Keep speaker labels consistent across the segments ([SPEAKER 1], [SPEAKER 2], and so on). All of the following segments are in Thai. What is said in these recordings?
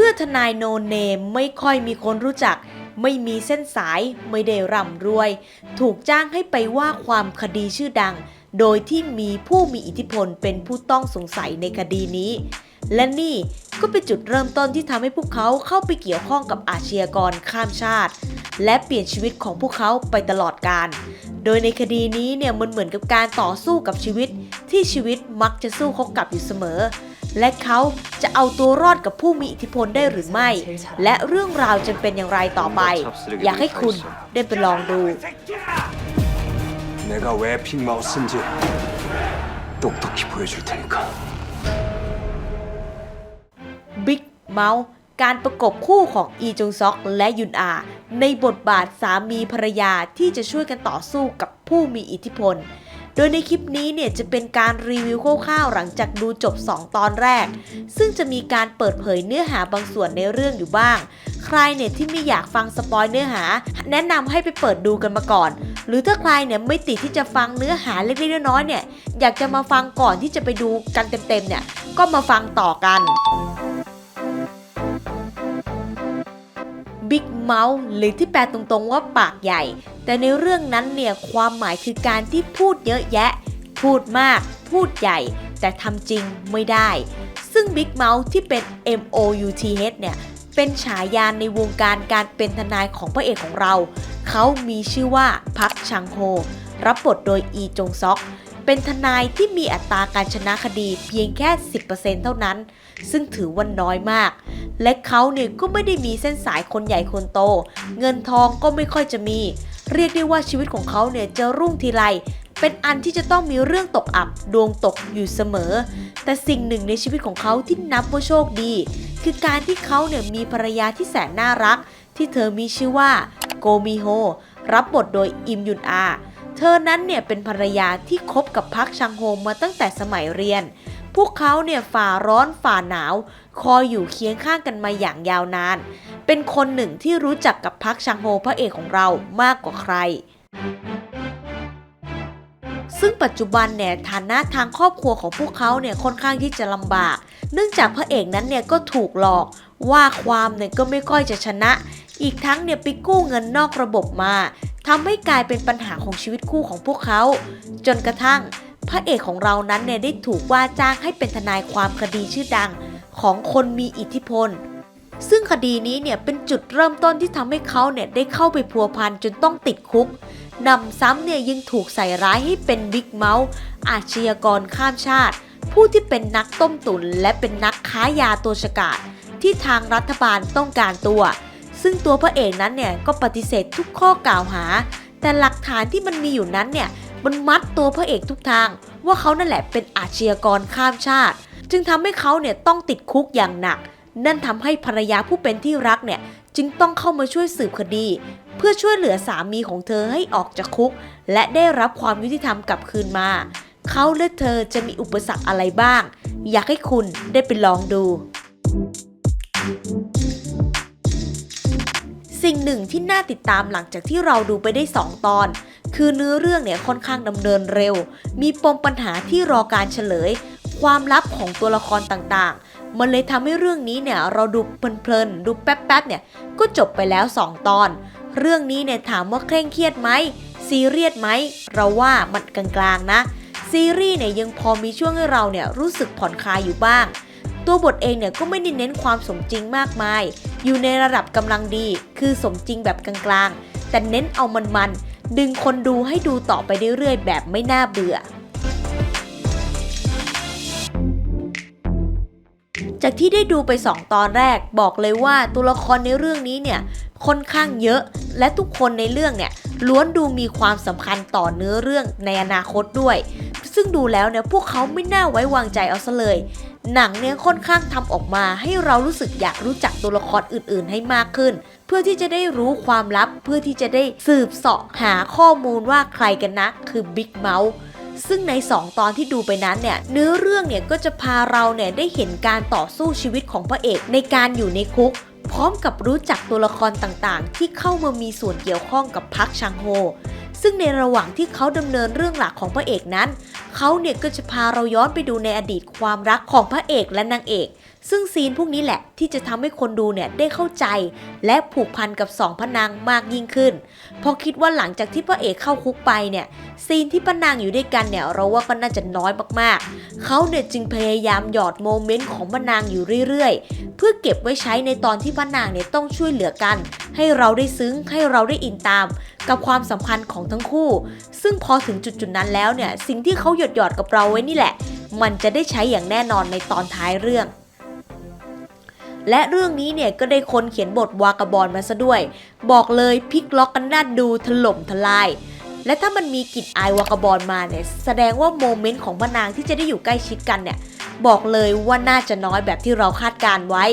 [SPEAKER 1] มื่อทนายโนเนมไม่ค่อยมีคนรู้จัก ไม่มีเส้นสายไม่ได้ร่ำรวย ถูกจ้างให้ไปว่าความคดีชื่อดัง โดยที่มีผู้มีอิทธิพลเป็นผู้ต้องสงสัยในคดีนี้ และนี่ก็เป็นจุดเริ่มต้นที่ทำให้พวกเขาเข้าไปเกี่ยวข้องกับอาชญากรข้ามชาติ และเปลี่ยนชีวิตของพวกเขาไปตลอดกาลโดยในคดีนี้เนี่ยมันเหมือนกับการต่อสู้กับชีวิต ที่ชีวิตมักจะสู้เขากลับอยู่เสมอ และเขาจะเอาตัวรอดกับผู้มีอิทธิพลได้หรือไม่ และเรื่องราวจะเป็นอย่างไรต่อไป อยากให้คุณได้ไปลองดู
[SPEAKER 2] 내가 왜 빅마우스 쓴지 똑똑히 보여줄 테니까.
[SPEAKER 1] บิ๊กเมาส์การประกบคู่ของอีจงซอกและยุนอา ในบทบาทสามีภรรยาที่จะช่วยกันต่อสู้กับผู้มีอิทธิพล โดยในคลิปนี้เนี่ยจะเป็นการรีวิวคร่าวๆหลังจากดูจบ 2 ตอนแรก ซึ่งจะมีการเปิดเผยเนื้อหาบางส่วนในเรื่องอยู่บ้าง ใครเนี่ยที่ไม่อยากฟังสปอยเนื้อหา แนะนำให้ไปเปิดดูกันมาก่อน หรือถ้าใครเนี่ยไม่ติดที่จะฟังเนื้อหาเล็กๆน้อยๆเนี่ยอยากจะมาฟังก่อนที่จะไปดูกันเต็มๆเนี่ยก็มาฟังต่อกันบิ๊กเมาส์หรือที่แปลตรงๆว่าปากใหญ่ แต่ในเรื่องนั้นเนี่ยความหมายคือการที่พูดเยอะแยะ พูดมาก พูดใหญ่ แต่ทำจริงไม่ได้ ซึ่งบิ๊กเมาส์ที่เป็น M O U T H เนี่ยเป็นฉายาในวงการการเป็นทนายของพระเอกของเรา เขามีชื่อว่าพักชังโฮรับบทโดยอีจงซอก เป็นทนายที่มีอัตราการชนะคดีเพียงแค่ 10%เท่านั้น ซึ่งถือว่าน้อยมาก และเขาเนี่ยก็ไม่ได้มีเส้นสายคนใหญ่คนโต เงินทองก็ไม่ค่อยจะมี เรียกได้ว่าชีวิตของเขาเนี่ยจะรุ่งทีไร เป็นอันที่จะต้องมีเรื่องตกอับดวงตกอยู่เสมอ แต่สิ่งหนึ่งในชีวิตของเขาที่นับว่าโชคดี คือการที่เขาเนี่ยมีภรรยาที่แสนน่ารัก ที่เธอมีชื่อว่าโกมิโฮรับบทโดยอิมยุนอา เธอนั้นเนี่ยเป็นภรรยาที่คบกับพักชังโฮมมาตั้งแต่สมัยเรียน พวกเขาเนี่ยฝ่าร้อนฝ่าหนาว คอยอยู่เคียงข้างกันมาอย่างยาวนาน เป็นคนหนึ่งที่รู้จักกับพักชังโฮพระเอกของเรามากกว่าใคร ซึ่งปัจจุบันเนี่ยฐานะทางครอบครัวของพวกเขาเนี่ยค่อนข้างที่จะลำบาก เนื่องจากพระเอกนั้นเนี่ยก็ถูกหลอกว่าความเนี่ยก็ไม่ค่อยจะชนะ อีกทั้งเนี่ยไปกู้เงินนอกระบบมาทำให้กลายเป็นปัญหาของชีวิตคู่ของพวกเขา จนกระทั่ง พระเอกของเรานั้นเนี่ยได้ถูกว่าจ้างให้เป็นทนายความคดีชื่อดังของคนมีอิทธิพล ซึ่งคดีนี้เนี่ยเป็นจุดเริ่มต้นที่ทำให้เขาเนี่ยได้เข้าไปพัวพันจนต้องติดคุกนำซ้ำเนี่ยยังถูกใส่ร้ายให้เป็นบิ๊กเมาส์อาชญากรข้ามชาติ ผู้ที่เป็นนักต้มตุ๋นและเป็นนักค้ายาตัวฉกาจที่ทางรัฐบาลต้องการตัว ซึ่งตัวพระเอกนั้นเนี่ยก็ปฏิเสธทุกข้อกล่าวหา แต่หลักฐานที่มันมีอยู่นั้นเนี่ยมันมัดตัวพระเอกทุกทาง ว่าเขานั่นแหละเป็นอาชญากรข้ามชาติ จึงทำให้เขาเนี่ยต้องติดคุกอย่างหนัก นั่นทำให้ภรรยาผู้เป็นที่รักเนี่ยจึงต้องเข้ามาช่วยสืบคดี เพื่อช่วยเหลือสามีของเธอให้ออกจากคุก และได้รับความยุติธรรมกลับคืนมา เขาและเธอจะมีอุปสรรคอะไรบ้าง อยากให้คุณได้ไปลองดู สิ่งหนึ่งที่น่าติดตามหลังจากที่เราดูไปได้ 2 ตอน คือเนื้อเรื่องเนี่ยค่อนข้างดำเนินเร็ว มีปมปัญหาที่รอการเฉลย ความลับของตัวละครต่างๆ มันเลยทำให้เรื่องนี้เนี่ยเราดูเพลินๆดูแป๊บๆเนี่ยก็จบไปแล้ว 2 ตอน เรื่องนี้เนี่ยถามว่าเคร่งเครียดไหมซีเรียสไหมเราว่ามันกลางๆนะ ซีรีส์เนี่ยยังพอมีช่วงให้เราเนี่ยรู้สึกผ่อนคลายอยู่บ้าง ตัวบทเองเนี่ยก็ไม่ได้เน้นความสมจริงมากมาย อยู่ในระดับกำลังดี คือสมจริงแบบกลางๆ แต่เน้นเอามันๆดึงคนดูให้ดูต่อไปเรื่อยๆแบบไม่น่าเบื่อ จากที่ได้ดูไป 2 ตอนแรกบอกเลยว่าตัวละครในเรื่องนี้เนี่ยค่อนข้างเยอะ และทุกคนในเรื่องเนี่ยล้วนดูมีความสำคัญต่อเนื้อเรื่องในอนาคตด้วย ซึ่งดูแล้วเนี่ยพวกเขาไม่น่าไว้วางใจเอาซะเลย หนังเนี่ยค่อนข้างทำออกมา ให้เรารู้สึกอยากรู้จักตัวละครอื่น ๆ ให้มากขึ้น เพื่อที่จะได้รู้ความลับ เพื่อที่จะได้สืบเสาะหาข้อมูลว่าใครกันนะคือบิ๊กเมาส์ ซึ่งใน 2 ตอนที่ดูไปนั้นเนี่ยเนื้อเรื่องเนี่ยก็จะพาเราเนี่ยได้เห็นการต่อสู้ชีวิตของพระเอกในการอยู่ในคุก พร้อมกับรู้จักตัวละครต่างๆ ที่เข้ามามีส่วนเกี่ยวข้องกับพักชังโฮซึ่งในระหว่างที่เขาดำเนินเรื่องหลักของพระเอกนั้น เขาเนี่ยก็จะพาเราย้อนไปดูในอดีตความรักของพระเอกและนางเอก ซึ่งซีนพวกนี้แหละที่จะทำให้คนดูเนี่ยได้เข้าใจ และผูกพันกับสองพนางมากยิ่งขึ้น เพราะคิดว่าหลังจากที่พระเอกเข้าคุกไปเนี่ยซีนที่พนางอยู่ด้วยกันเนี่ยเราว่าก็น่าจะน้อยมากๆ เขาเนี่ยจึงพยายามหยอดโมเมนต์ของพนางอยู่เรื่อยๆ เพื่อเก็บไว้ใช้ในตอนที่พนางเนี่ยต้องช่วยเหลือกัน ให้เราได้ซึ้งให้เราได้อินตาม กับความสัมพันธ์ของทั้งคู่ ซึ่งพอถึงจุดจุดๆนั้นแล้วเนี่ยสิ่งที่เขาหยอดหยอดกับเราไว้นี่แหละ มันจะได้ใช้อย่างแน่นอนในตอนท้ายเรื่อง และเรื่องนี้เนี่ยก็ได้คนเขียนบทวากาบอลมาซะด้วย บอกเลยพลิกล็อกกันน่าดูถล่มทลาย และถ้ามันมีกลิ่นอายวากาบอลมาเนี่ยแสดงว่าโมเมนต์ของพระนางที่จะได้อยู่ใกล้ชิดกันเนี่ยบอกเลยว่าน่าจะน้อยแบบที่เราคาดการไว้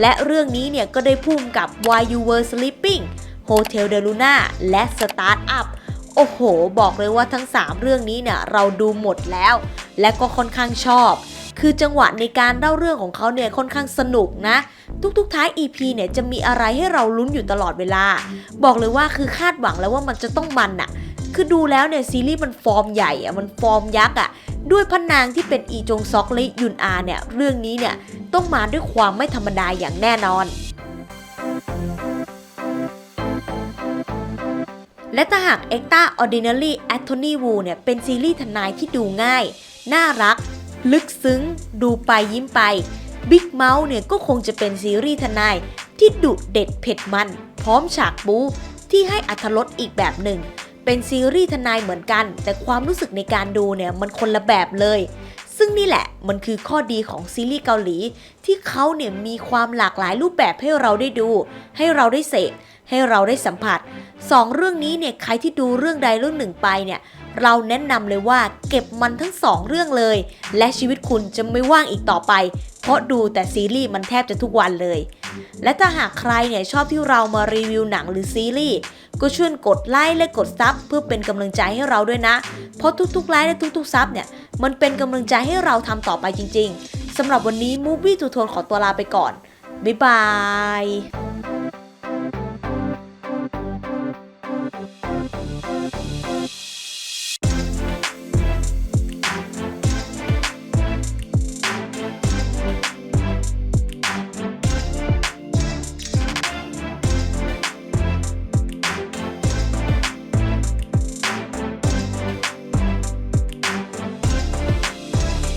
[SPEAKER 1] และเรื่องนี้เนี่ยก็ได้พุ่มกับ Why You Were Sleeping Hotel de Luna และ Start Up โอ้โห บอกเลยว่าทั้ง 3 เรื่องนี้เนี่ยเราดูหมดแล้ว และก็ค่อนข้างชอบ คือจังหวะในการเล่าเรื่องของเขาเนี่ยค่อนข้างสนุกนะ ทุกๆท้าย EP เนี่ยจะมีอะไรให้เราลุ้นอยู่ตลอดเวลา บอกเลยว่าคือคาดหวังแล้วว่ามันจะต้องมันอะคือดูแล้วเนี่ยซีรีส์มันฟอร์มใหญ่อะมันฟอร์มยักษ์อะด้วยพนางที่เป็นอีจงซอกและยุนอาเนี่ยเรื่องนี้เนี่ยต้องมาด้วยความไม่ธรรมดาอย่างแน่นอนและถ้าหาก Extra Ordinary Attorney Wu เนี่ยเป็นซีรีส์ทนายที่ดูง่าย น่ารัก ลึกซึ้ง ดูไปยิ้มไป Big Mouth เนี่ยก็คงจะเป็นซีรีส์ทนาย ที่ดุเด็ดเผ็ดมัน พร้อมฉากบู๊ที่ให้อัธรสอีกแบบหนึ่ง เป็นซีรีส์ทนายเหมือนกัน แต่ความรู้สึกในการดูเนี่ยมันคนละแบบเลย ซึ่งนี่แหละมันคือข้อดีของซีรีส์เกาหลี ที่เขาเนี่ยมีความหลากหลายรูปแบบให้เราได้ดู ให้เราได้เสพให้เราได้สัมผัสสองเรื่องนี้เนี่ยใครที่ดูเรื่องใดเรื่องหนึ่งไปเนี่ย เราแนะนำเลยว่าเก็บมันทั้งสองเรื่องเลย และชีวิตคุณจะไม่ว่างอีกต่อไป เพราะดูแต่ซีรีส์มันแทบจะทุกวันเลย และถ้าหากใครเนี่ยชอบที่เรามารีวิวหนังหรือซีรีส์ก็ช่วยกดไลค์และกดซับเพื่อเป็นกำลังใจให้เราด้วยนะ เพราะทุกๆไลค์และทุกๆซับเนี่ยมันเป็นกำลังใจให้เราทำต่อไปจริง ๆสำหรับวันนี้ Movie ทูโทนขอตัวลาไปก่อนบ๊ายบาย